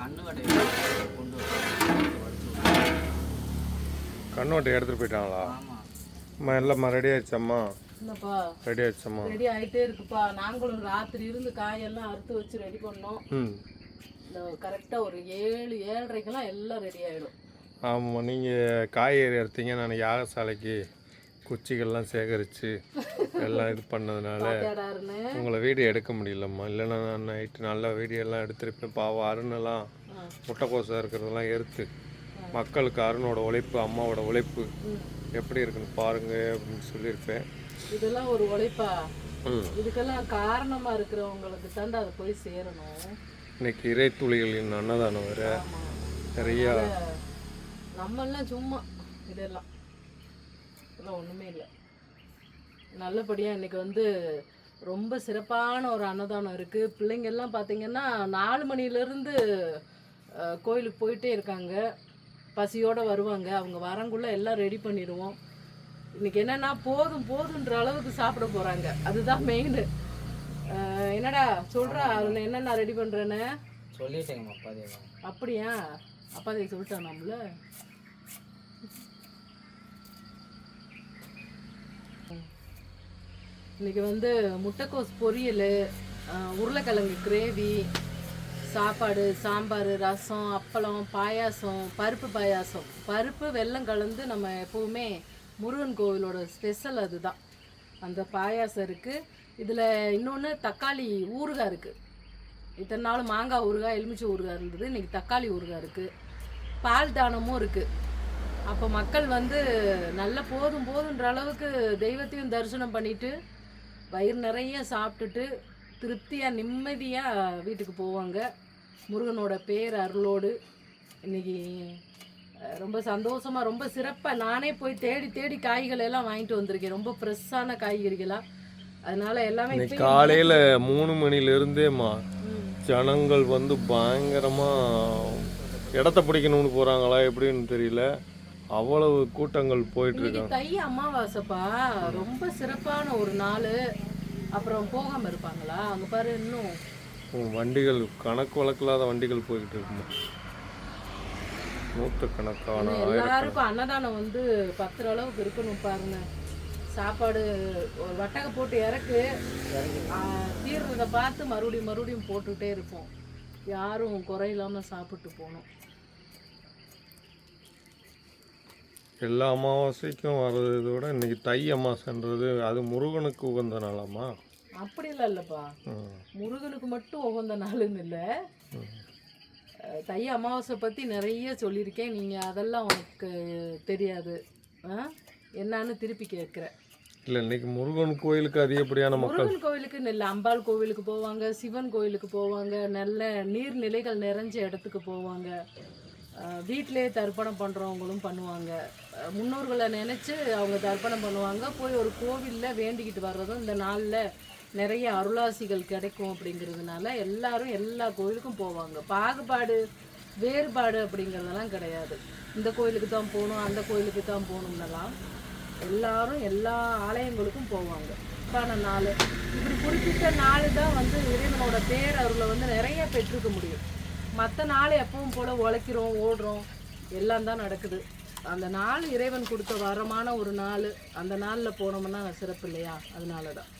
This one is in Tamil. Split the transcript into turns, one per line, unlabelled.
கொண்டு விடுவோம்.
கண்ணோட்டை எடுத்துகிட்டு போயிட்டாங்களா? அம்மா எல்லாம்மா ரெடி ஆயிடுச்சம்மா.
என்னப்பா
ரெடி ஆயிடுச்சம்மா.
ரெடி ஆயிட்டே இருக்குப்பா. நாங்களும் ராத்திரி இருந்து காயெல்லாம் அறுத்து வச்சு ரெடி பண்ணோம்.
ம்.
இந்த கரெக்டாக ஒரு ஏழு ஏழரைக்கெல்லாம் எல்லாம் ரெடி ஆயிடும்.
ஆமாம் நீங்கள் காய்கறி எடுத்தீங்க நான் யாகசாலைக்கு குச்சிகள்லாம் சேகரித்து எல்லாம் இது பண்ணதுனால உங்களை வீடியோ எடுக்க முடியலம்மா. இல்லைன்னா நான் நைட்டு நல்லா வீடியோ எல்லாம் எடுத்திருப்பேன். பாவம் அருணெல்லாம் முட்டைக்கோசம் இருக்கிறதெல்லாம் எடுத்து மக்களுக்கு அருணோட உழைப்பு அம்மாவோட உழைப்பு எப்படி இருக்குன்னு பாருங்க அப்படின்னு சொல்லியிருப்பேன்.
இதெல்லாம் ஒரு உழைப்பா? இதுக்கெல்லாம் காரணமா இருக்கிறவங்களுக்கு தாண்டா அது போய் சேரணும்.
இன்னைக்கு இறை துளிகளின் அன்னதானம் வேற. நிறையா
நம்மெல்லாம் சும்மா இதெல்லாம். இதெல்லாம் ஒண்ணுமே இல்லை. நல்லபடியா இன்னைக்கு வந்து ரொம்ப சிறப்பான ஒரு அன்னதானம் இருக்கு. பிள்ளைங்க எல்லாம் பார்த்தீங்கன்னா நாலு மணிலேருந்து கோயிலுக்கு போயிட்டே இருக்காங்க. பசியோட வருவாங்க. அவங்க வரங்குள்ள எல்லாம் ரெடி பண்ணிடுவோம். இன்னைக்கு என்னன்னா போதும் போதுன்ற அளவுக்கு சாப்பிட போறாங்க. அதுதான் மெயின் என்னடா சொல்றா அதுல என்னென்ன ரெடி பண்றேன்னு?
சொல்லிட்டேங்கம்மா அப்பாதே.
அப்படியா? அப்பா அதை சொல்லிட்டான் நம்மள. இன்னைக்கு வந்து முட்டைக்கோஸ் பொரியல் உருளைக்கிழங்கு கிரேவி சாப்பாடு சாம்பார் ரசம் அப்பளம் பாயாசம் பருப்பு பாயாசம். பருப்பு வெல்லம் கலந்து நம்ம எப்போவுமே முருகன் கோவிலோட ஸ்பெஷல் அதுதான். அந்த பாயாசம் இருக்குது இதில் இன்னொன்று தக்காளி ஊறுகாய் இருக்குது இத்தனை நாள் மாங்காய் ஊறுகாய் எலுமிச்சை ஊறுகாய் இருந்தது. இன்றைக்கி தக்காளி ஊறுகாய் இருக்குது பால் தானமும் இருக்குது அப்போ மக்கள் வந்து நல்ல போதும் போதுன்ற அளவுக்கு தெய்வத்தையும் தரிசனம் பண்ணிவிட்டு வயிறு நிறைய சாப்பிட்டுட்டு திருப்தியாக நிம்மதியாக வீட்டுக்கு போவாங்க. முருகனோட பேர் அருளோடு. இன்னைக்கு அஹ், ரொம்ப சந்தோஷமாக ரொம்ப சிறப்பாக நானே போய் தேடி தேடி காய்கள் எல்லாம் வாங்கிட்டு வந்திருக்கேன். ரொம்ப ஃப்ரெஷ்ஷான காய்கறிகளாக அதனால எல்லாமே
காலையில் மூணு மணிலேருந்தேம்மா. ஜனங்கள் வந்து பயங்கரமாக இடத்த பிடிக்கணும்னு போகிறாங்களா எப்படின்னு தெரியல. அவ்வளவு கூட்டங்கள் போயிட்டு இருக்காங்க.
தை அமாவாசைப்பா. ரொம்ப சிறப்பான ஒரு நாள். அப்புறம் போகாம இருப்பாங்களா? அங்க பாரு இன்னும்.
வண்டிகள் கணக்கு வழக்கில்லாத வண்டிகள் போய்கிட்டு இருக்குமா? நூற்றுக்கணக்கான
எல்லாருக்கும் அன்னதானம் வந்து பத்துற அளவுக்கு இருக்கணும் பாருங்க. சாப்பாடு ஒரு வட்டகை போட்டு இறக்கு. தீர்றதை பார்த்து மறுபடியும் மறுபடியும் போட்டுட்டே இருப்போம். யாரும் குறையில்லாம சாப்பிட்டு போகணும்.
எல்லா அமாவாசைக்கும் வர்றதை விட இன்னைக்கு தை அமாவாசைன்றது அது முருகனுக்கு உகந்த நாளாமா
அப்படி இல்லை இல்லைப்பா. முருகனுக்கு மட்டும் உகந்த நாளுன்னு இல்லை. தை அமாவாசை பற்றி நிறைய சொல்லியிருக்கேன். நீங்கள் அதெல்லாம் உனக்கு தெரியாது. என்னன்னு திருப்பி கேட்குறேன்.
இல்லை இன்னைக்கு முருகன் கோயிலுக்கு அதிகப்படியான மக்கள்.
முருகன் கோவிலுக்கு நெல் அம்பாள் கோவிலுக்கு போவாங்க சிவன் கோவிலுக்கு போவாங்க நல்ல நீர்நிலைகள் நிறைஞ்ச இடத்துக்கு போவாங்க. வீட்டிலே தர்ப்பணம் பண்ணுறவங்களும் பண்ணுவாங்க. முன்னோர்களை நினச்சி அவங்க தர்ப்பணம் பண்ணுவாங்க. போய் ஒரு கோவிலில் வேண்டிக்கிட்டு வர்றதும் இந்த நாளில் நிறைய அருளாசிகள் கிடைக்கும் அப்படிங்கிறதுனால எல்லாரும் எல்லா கோவிலுக்கும் போவாங்க. பாகுபாடு வேறுபாடு அப்படிங்கிறதெல்லாம் கிடையாது. இந்த கோயிலுக்கு தான் போகணும் அந்த கோயிலுக்கு தான் போகணும்னெல்லாம் எல்லாரும் எல்லா ஆலயங்களுக்கும் போவாங்க. சிறப்பான நாள். இப்படி குறிப்பிட்ட நாள் தான் வந்து இறைவனோட பேரருளை வந்து நிறைய பெற்றுக்க முடியும். மற்ற நாள் எப்பவும் போல உழைக்கிறோம் ஓடுறோம் எல்லாம் தான் நடக்குது. அந்த நாள் இறைவன் கொடுத்த வரமான ஒரு நாள் அந்த நாளில் போனோம்னா சிறப்பு இல்லையா? அதனால தான்